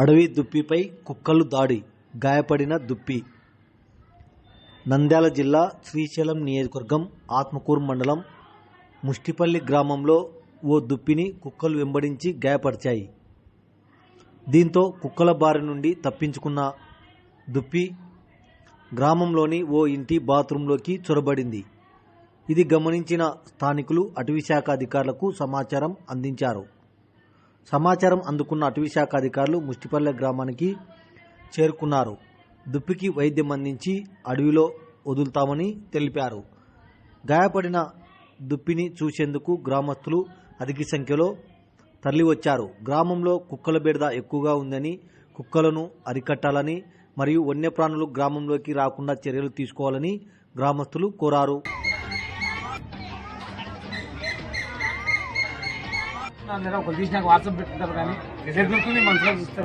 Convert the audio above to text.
అడవి దుప్పిపై కుక్కలు దాడి గాయపడిన దుప్పి. నంద్యాల జిల్లా శ్రీశైలం నియోజకవర్గం ఆత్మకూరు మండలం ముష్టిపల్లి గ్రామంలో ఓ దుప్పిని కుక్కలు వెంబడించి గాయపరిచాయి. దీంతో కుక్కల బారి నుండి తప్పించుకున్న దుప్పి గ్రామంలోని ఓ ఇంటి బాత్రూంలోకి చొరబడింది. ఇది గమనించిన స్థానికులు అటవీశాఖ అధికారులకు సమాచారం అందించారు. సమాచారం అందుకున్న అటవీశాఖ అధికారులు ముష్టిపల్లె గ్రామానికి చేరుకున్నారు. దుప్పికి వైద్యం అందించి అడవిలో వదులుతామని తెలిపారు. గాయపడిన దుప్పిని చూసేందుకు గ్రామస్తులు అధిక సంఖ్యలో తరలివచ్చారు. గ్రామంలో కుక్కల బెడద ఎక్కువగా ఉందని కుక్కలను అరికట్టాలని మరియు వన్యప్రాణులు గ్రామంలోకి రాకుండా చర్యలు తీసుకోవాలని గ్రామస్తులు కోరారు. లేదా ఒకరు తీసినాక వాట్సాప్ పెట్టుకుంటారు కానీ ఎక్కడ మనసులో చూస్తారు.